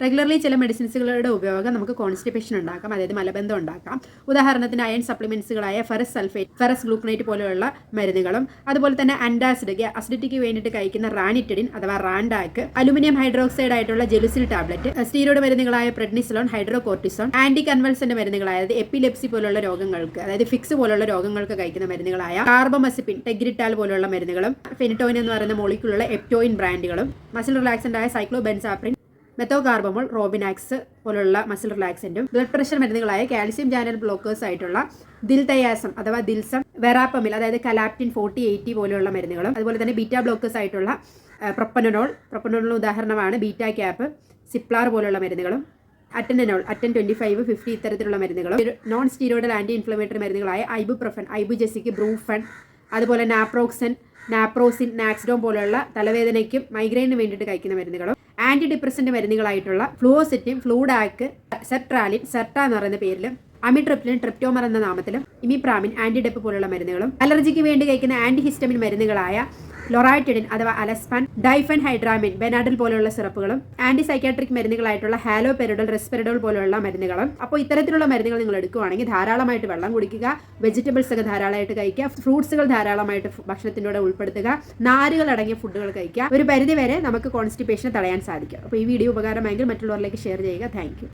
Regularly ചില മെഡിസിൻസുകളുടെ ഉപയോഗം നമുക്ക് കോൺസ്റ്റിപ്പേഷൻ ഉണ്ടാക്കാം അതായത് മലബന്ധം ഉണ്ടാക്കാം. ഉദാഹരണത്തിന് അയൺ സപ്ലിമെന്റ്സുകളായ ഫെറസ് സൾഫേറ്റ് ഫെറസ് ഗ്ലൂക്കണേറ്റ് പോലെയുള്ള മരുന്നുകളും അതുപോലെ തന്നെ അൻഡാസിഡ് അസിഡിറ്റിക്ക് വേണ്ടിയിട്ട് കഴിക്കുന്ന റാനിറ്റഡിൻ അഥവാ റാൻഡാക്ക് അലുമിനിയം ഹൈഡ്രോക്സൈഡ് ആയിട്ടുള്ള ജെലുസിൽ ടാബ്ലറ്റ് സ്റ്റീറോയിഡ് മരുന്നുകളായ പ്രെഡ്നിസലോൺ ഹൈഡ്രോകോർട്ടിസോൺ ആന്റി കൺവൾസന്റ് മരുന്നുകളായ എപ്പിലെപ്സി പോലുള്ള രോഗങ്ങൾക്ക് അതായത് ഫിക്സ് പോലുള്ള രോഗങ്ങൾക്ക് കഴിക്കുന്ന മരുന്നുകളായ കാർബമസിപ്പിൻ ടെഗ്രിറ്റാൽ പോലുള്ള മരുന്നുകളും ഫെനിറ്റോയിൻ എന്ന് പറയുന്ന മോളിക്കുള്ള എപ്റ്റോയിൻ ബ്രാൻഡുകളും മസിൽ റിലാക്സന്റ് ആയ സൈക്ലോബെൻസാപ്രിൻ മെത്തോകാർബമോൾ റോബിനാക്സ് പോലുള്ള മസിൽ റിലാക്സന്റും ബ്ലഡ് പ്രഷർ മരുന്നുകളായ കാൽസ്യം ചാനൽ ബ്ലോക്കേഴ്സ് ആയിട്ടുള്ള ദിൽതയാസം അഥവാ ദിൽസം വെറാപ്പമിൽ അതായത് കലാപ്റ്റിൻ ഫോർട്ടി എയ്റ്റി പോലെയുള്ള മരുന്നുകളും അതുപോലെ തന്നെ ബീറ്റ ബ്ലോക്കേഴ്സ് ആയിട്ടുള്ള പ്രൊപ്പനോൾ പ്രൊപ്പനോളിന് ഉദാഹരണമാണ് ബീറ്റ ക്യാപ്പ് സിപ്ലാർ പോലുള്ള മരുന്നുകളും atenolol aten twenty five fifty ഇത്തരത്തിലുള്ള മരുന്നുകളും നോൺ സ്റ്റീറോയിഡൽ ആന്റി ഇൻഫ്ലമേറ്ററി മരുന്നുകളായ ഐബുപ്രൊഫൻ ഐബുജെസിക് ബ്രൂഫൺ അതുപോലെ നാപ്രോക്സൻ നാപ്രോസിൻ നാക്സ്ഡോം പോലുള്ള തലവേദനയ്ക്കും മൈഗ്രെയിനും വേണ്ടിയിട്ട് കഴിക്കുന്ന മരുന്നുകളും ആന്റി ഡിപ്രസന്റ് മരുന്നുകളായിട്ടുള്ള ഫ്ലൂസിറ്റിൻ ഫ്ലൂഡാക്ക് സെട്രാലിൻ സെർട്ട എന്ന് പറയുന്ന പേരിലും അമിട്രിപ്ലിൻ ട്രിപ്റ്റോമർ എന്ന നാമത്തിലും ഇമിപ്രാമിൻ ആന്റിഡെപ്പ് പോലുള്ള മരുന്നുകളും അലർജിക്ക് വേണ്ടി കഴിക്കുന്ന ആന്റി ഹിസ്റ്റമിൻ മരുന്നുകളായ ലൊറാറ്റിഡിൻ അഥവാ അലസ്പാൻ ഡൈഫൻ ഹൈഡ്രാമിൻ ബെനാഡിൽ പോലെയുള്ള സിറപ്പുകളും ആന്റി സൈക്കാട്രിക് മരുന്നുകളായിട്ടുള്ള ഹാലോ പെരിഡോൾ റെസ്പെരിഡോൾ പോലെയുള്ള മരുന്നുകളും. അപ്പോൾ ഇത്തരത്തിലുള്ള മരുന്നുകൾ നിങ്ങൾ എടുക്കുകയാണെങ്കിൽ ധാരാളമായിട്ട് വെള്ളം കുടിക്കുക വെജിറ്റബിൾസ് ഒക്കെ ധാരാളമായിട്ട് കഴിക്കുക ഫ്രൂട്ട്സുകൾ ധാരാളമായിട്ട് ഭക്ഷണത്തിന്റെ കൂടെ ഉൾപ്പെടുത്തുക നാരുകൾ അടങ്ങിയ ഫുഡുകൾ കഴിക്കുക. ഒരു പരിധി വരെ നമുക്ക് കോൺസ്റ്റിപ്പേഷനെ തടയാൻ സാധിക്കും. അപ്പോൾ ഈ വീഡിയോ ഉപകാരമായെങ്കിൽ മറ്റുള്ളവരിലേക്ക് ഷെയർ ചെയ്യുക. താങ്ക്